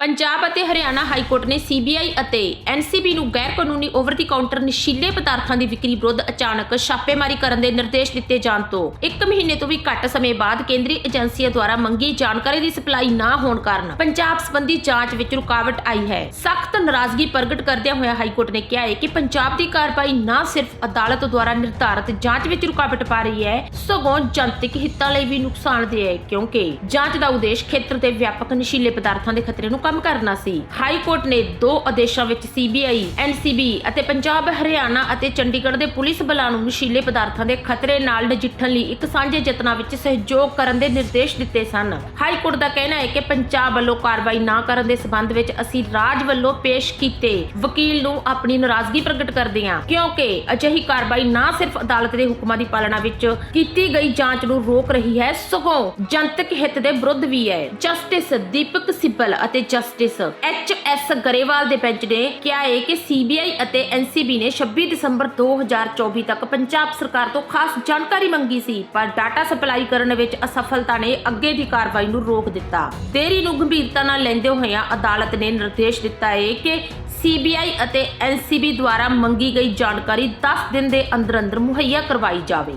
ਪੰਜਾਬ ਅਤੇ Haryana high court ਨੇ CBI ਅਤੇ ਐਨਸੀਬੀ ਨੂੰ ਗੈਰ ਕਾਨੂੰਨੀ ਓਵਰ ਦੀ ਕਾਊਂਟਰ ਨਸ਼ੀਲੇ ਪਦਾਰਥਾਂ ਦੀ ਵਿਕਰੀ ਵਿਰੁੱਧ ਅਚਾਨਕ ਛਾਪੇਮਾਰੀ ਕਰਨ ਦੇ ਨਿਰਦੇਸ਼ ਦਿੱਤੇ ਜਾਣ ਤੋਂ 1 ਮਹੀਨੇ ਤੋਂ ਵੀ ਘੱਟ ਸਮੇਂ ਬਾਅਦ ਕੇਂਦਰੀ ਏਜੰਸੀਆਂ ਦੁਆਰਾ ਮੰਗੀ ਜਾਣਕਾਰੀ ਦੀ ਸਪਲਾਈ ਨਾ ਹੋਣ ਕਾਰਨ ਪੰਜਾਬ ਸੰਬੰਧੀ ਜਾਂਚ ਵਿੱਚ ਰੁਕਾਵਟ ਆਈ ਹੈ। ਸਖਤ ਨਾਰਾਜ਼ਗੀ ਪ੍ਰਗਟ ਕਰਦਿਆਂ ਹੋਇਆ ਹਾਈ ਕੋਰਟ ਨੇ ਕਿਹਾ ਹੈ ਕਿ ਪੰਜਾਬ ਦੀ ਕਾਰਵਾਈ ਨਾ ਸਿਰਫ ਅਦਾਲਤ ਦੁਆਰਾ ਨਿਰਧਾਰਤ ਜਾਂਚ ਵਿੱਚ ਰੁਕਾਵਟ ਪਾ ਰਹੀ ਹੈ, ਸਗੋਂ ਜਨਤਕ ਹਿੱਤਾਂ ਲਈ ਵੀ ਨੁਕਸਾਨਦੇਹ ਹੈ, ਕਿਉਂਕਿ ਜਾਂਚ ਦਾ ਉਦੇਸ਼ ਖੇਤਰ ਦੇ ਵਿਆਪਕ ਨਸ਼ੀਲੇ ਪਦਾਰਥਾਂ ਦੇ ਖਤਰੇ ਨੂੰ ਕੰਮ ਕਰਨਾ ਸੀ। ਹਾਈ ਕੋਰਟ ਨੇ ਦੋ ਆਦੇਸ਼ਾਂ ਵਿੱਚ ਸੀਬੀਆਈ ਐਨਸੀਬੀ ਅਤੇ ਪੰਜਾਬ, ਹਰਿਆਣਾ ਅਤੇ ਚੰਡੀਗੜ੍ਹ ਦੇ ਪੁਲਿਸ ਬਲਾਂ ਨੂੰ ਨਸ਼ੀਲੇ ਪਦਾਰਥਾਂ ਦੇ ਖਤਰੇ ਨਾਲ ਨਜਿੱਠਣ ਲਈ ਇੱਕ ਸਾਂਝੇ ਯਤਨਾਂ ਵਿੱਚ ਸਹਿਯੋਗ ਕਰਨ ਦੇ ਨਿਰਦੇਸ਼ ਦਿੱਤੇ ਸਨ। ਹਾਈ ਕੋਰਟ ਦਾ ਕਹਿਣਾ ਹੈ ਕਿ ਪੰਜਾਬ ਵੱਲੋਂ ਕਾਰਵਾਈ ਨਾ ਕਰਨ ਦੇ ਸਬੰਧ ਵਿੱਚ ਅਸੀਂ ਰਾਜ ਵੱਲੋਂ ਪੇਸ਼ ਕੀਤੇ। ਵਕੀਲ ਨੂੰ ਆਪਣੀ ਨਾਰਾਜ਼ਗੀ ਪ੍ਰਗਟ ਕਰਦੇ ਹਾਂ, ਕਿਉਂਕਿ ਅਜਿਹੀ ਕਾਰਵਾਈ ਨਾ ਸਿਰਫ ਅਦਾਲਤ ਦੇ ਹੁਕਮਾਂ ਦੀ ਪਾਲਣਾ ਵਿੱਚ ਕੀਤੀ ਗਈ ਜਾਂਚ ਨੂੰ ਰੋਕ ਰਹੀ ਹੈ, ਸਗੋਂ ਜਨਤਕ ਹਿੱਤ ਦੇ ਵਿਰੁੱਧ ਵੀ ਹੈ। ਜਸਟਿਸ ਦੀਪਕ ਸਿੱਬਲ ਅਤੇ ਜਸਟਿਸ ਐਚ ਐਸ ਗਰੇਵਾਲ ਦੇ ਬੈਂਚ ਨੇ ਕਿਹਾ ਹੈ ਕਿ ਸੀਬੀਆਈ ਅਤੇ ਐਨਸੀਬੀ ਨੇ 26 ਦਸੰਬਰ 2024 ਤੱਕ ਪੰਜਾਬ ਸਰਕਾਰ ਤੋਂ ਖਾਸ ਜਾਣਕਾਰੀ ਮੰਗੀ ਸੀ, ਪਰ ਡਾਟਾ ਸਪਲਾਈ ਕਰਨ ਵਿੱਚ ਅਸਫਲਤਾ ਨੇ ਅੱਗੇ ਦੀ ਕਾਰਵਾਈ ਨੂੰ ਰੋਕ ਦਿੱਤਾ। ਦੇਰੀ ਨੂੰ ਗੰਭੀਰਤਾ ਨਾਲ ਲੈਂਦੇ ਹੋਇਆ ਅਦਾਲਤ ਨੇ ਨਿਰਦੇਸ਼ ਦਿੱਤਾ ਹੈ ਕਿ ਸੀਬੀਆਈ ਅਤੇ ਐਨਸੀਬੀ ਦੁਆਰਾ ਮੰਗੀ ਗਈ ਜਾਣਕਾਰੀ 10 ਦਿਨ ਦੇ ਅੰਦਰ ਅੰਦਰ ਮੁਹੱਈਆ ਕਰਵਾਈ ਜਾਵੇ।